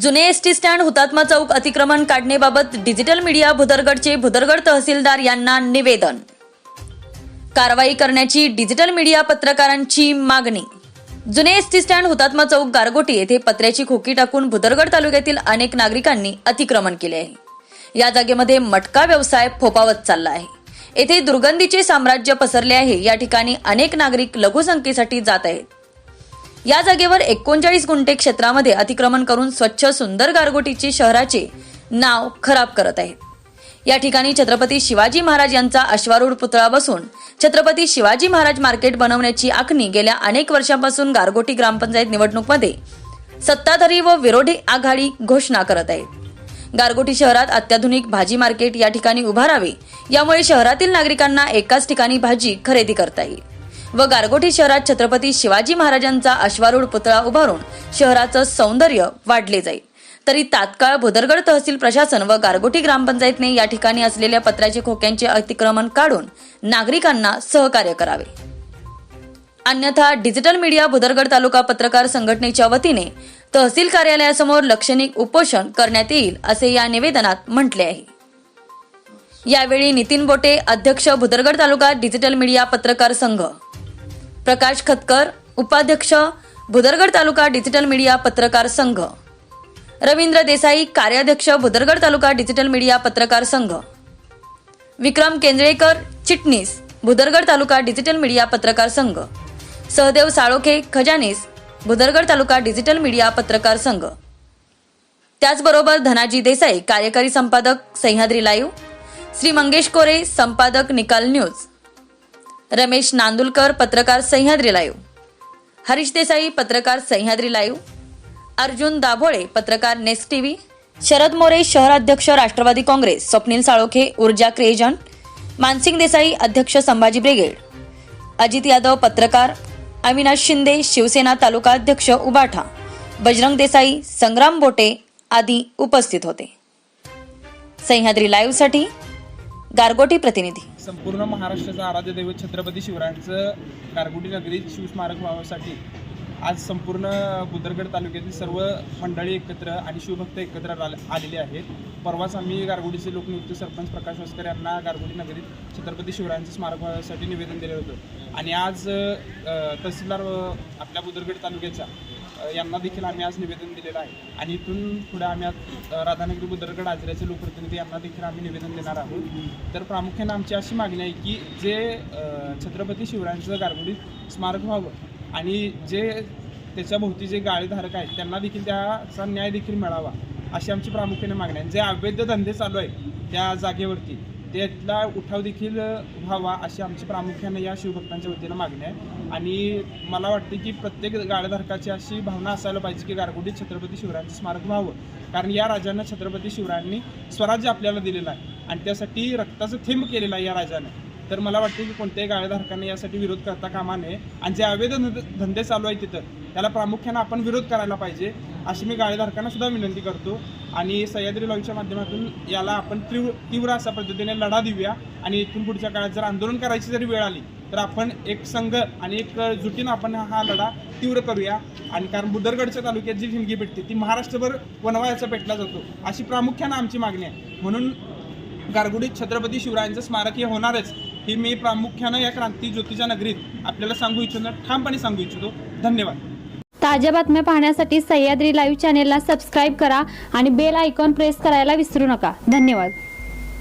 जुने ST stand Hutatma Chowk अतिक्रमण काढण्याबाबत डिजिटल मीडिया भुदरगडचे भुदरगड तहसीलदार यांना निवेदन. कारवाई करण्याची डिजिटल मीडिया पत्रकारांची मागणी. जुने एसटी स्टँड हुतात्मा चौक गारगोटी येथे पत्र्याची खोकी टाकून भुदरगड तालुक्यातील अनेक नागरिकांनी अतिक्रमण केले आहे. या जागेमध्ये मटका व्यवसाय फोपावत चालला आहे. येथे दुर्गंधीचे साम्राज्य पसरले आहे. या ठिकाणी अनेक नागरिक लघुसंख्येसाठी जात आहेत. या जागेवर एकोणचाळीस गुंठे क्षेत्रामध्ये अतिक्रमण करून स्वच्छ सुंदर गारगोटीचे शहराचे नाव खराब करत आहेत या ठिकाणी छत्रपती शिवाजी महाराज यांचा अश्वारूढ पुतळा बसून छत्रपती शिवाजी महाराज मार्केट बनवण्याची आखणी गेल्या अनेक वर्षांपासून गारगोटी ग्रामपंचायत निवडणूकमध्ये सत्ताधारी व विरोधी आघाडी घोषणा करत आहेत गारगोटी शहरात अत्याधुनिक भाजी मार्केट या ठिकाणी उभारावे यामुळे शहरातील नागरिकांना एकाच ठिकाणी भाजी खरेदी करता येईल. व गारगोटी शहरात छत्रपती शिवाजी महाराजांचा अश्वारूढ पुतळा उभारून शहराचं सौंदर्य वाढले जाईल. तरी तात्काळ भुदरगड तहसील प्रशासन व गारगोटी ग्रामपंचायतने या ठिकाणी असलेल्या पत्राचे खोक्यांचे अतिक्रमण काढून नागरिकांना सहकार्य करावे. अन्यथा डिजिटल मीडिया भुदरगड तालुका पत्रकार संघटनेच्या वतीने तहसील कार्यालयासमोर लक्षणिक उपोषण करण्यात येईल असे या निवेदनात म्हटले आहे. यावेळी नितीन बोटे अध्यक्ष भुदरगड तालुका डिजिटल मीडिया पत्रकार संघ. प्रकाश खतकर उपाध्यक्ष भुदरगड तालुका डिजिटल मीडिया पत्रकार संघ. रवींद्र देसाई कार्याध्यक्ष भुदरगड तालुका डिजिटल मीडिया पत्रकार संघ. विक्रम केंद्रेकर चिटणीस भुदरगड तालुका डिजिटल मीडिया पत्रकार संघ. सहदेव साळोखे खजानीस भुदरगड तालुका डिजिटल मीडिया पत्रकार संघ. त्याचबरोबर धनाजी देसाई कार्यकारी संपादक सह्याद्री लाईव्ह. श्री मंगेश कोरे संपादक निकाल न्यूज. रमेश नांदुलकर पत्रकार सह्याद्री लाईव्ह. हरीश देसाई पत्रकार सह्याद्री लाईव्ह. अर्जुन दाभोळे पत्रकार नेक्स्ट टीव्ही. शरद मोरे शहराध्यक्ष राष्ट्रवादी काँग्रेस. स्वप्नील साळोखे ऊर्जा क्रिएजन. मानसिंग देसाई अध्यक्ष संभाजी ब्रिगेड. अजित यादव पत्रकार. अविनाश शिंदे शिवसेना तालुका अध्यक्ष उबाठा. बजरंग देसाई संग्राम बोटे आदी उपस्थित होते. सह्याद्री लाईव्हसाठी गारगोटी प्रतिनिधी. संपूर्ण महाराष्ट्राचं आराध्य दैवत छत्रपती शिवरायांचं गारगोटी नगरीत शिवस्मारक व्हावासाठी आज संपूर्ण बुदरगड तालुक्यातील सर्व मंडळी एकत्र आणि शिवभक्त एकत्र आलेले आहेत. परवाच आम्ही गारगोटीचे लोकनियुक्त सरपंच प्रकाश वस्कर यांना गारगोटी नगरीत छत्रपती शिवरायांचं स्मारक व्हावासाठी निवेदन दिलं होतं. आणि आज तहसीलदार आपल्या बुदरगड तालुक्याच्या यांना देखील आम्ही आज निवेदन दिलेलं आहे. आणि इथून पुढे आम्ही आज राधानगरी बुदरगड आजऱ्याचे लोकप्रतिनिधी यांना देखील आम्ही निवेदन देणार आहोत. तर प्रामुख्याने आमची अशी मागणी आहे की जे छत्रपती शिवरायांचं गारगुडीत स्मारक व्हावं आणि जे त्याच्याभोवती जे गाळेधारक आहेत त्यांना देखील त्याचा न्याय देखील मिळावा अशी आमची प्रामुख्याने मागणी आहे. जे अवैध धंदे चालू आहेत त्या जागेवरती त्यातला उठाव देखील व्हावा अशी आमची प्रामुख्याने या शिवभक्तांच्या वतीनं मागणी आहे. आणि मला वाटते की प्रत्येक गाळेधारकाची अशी भावना असायला पाहिजे की गारगोटीत छत्रपती शिवरायांचं स्मारक व्हावं. कारण या राजांना छत्रपती शिवरायांनी स्वराज्य आपल्याला दिलेलं आहे. आणि त्यासाठी रक्ताचं थेंब केलेलं आहे या राजाने. तर मला वाटते की कोणत्याही गाळेधारकांनी यासाठी विरोध करता कामा नये. आणि जे अवैध धंदे- चालू आहेत तिथं त्याला प्रामुख्यानं आपण विरोध करायला पाहिजे अशी मी गाळेधारकांना सुद्धा विनंती करतो. आणि सह्याद्री लॉईच्या माध्यमातून याला आपण तीव्र तीव्र अशा पद्धतीने लढा देऊया. आणि इथून पुढच्या काळात जर आंदोलन करायची जरी वेळ आली तर आपण एक संघ आणि एक जुटीनं आपण हा लढा तीव्र करूया. आणि कारण बुदरगडच्या तालुक्यात जी ठिणगी पेटते ती महाराष्ट्रभर वनवायाचा पेटला जातो. अशी प्रामुख्यानं आमची मागणी आहे. म्हणून गारगुडीत छत्रपती शिवरायांचं स्मारक हे होणारच. हे मी प्रामुख्यानं या क्रांती ज्योतीच्या नगरीत आपल्याला सांगू इच्छितो ठामपणे सांगू इच्छितो. धन्यवाद. ताज्या बातम्या पाहण्यासाठी सह्याद्री लाईव्ह चॅनेलला सबस्क्राईब करा आणि बेल आयकॉन प्रेस करायला विसरू नका. धन्यवाद.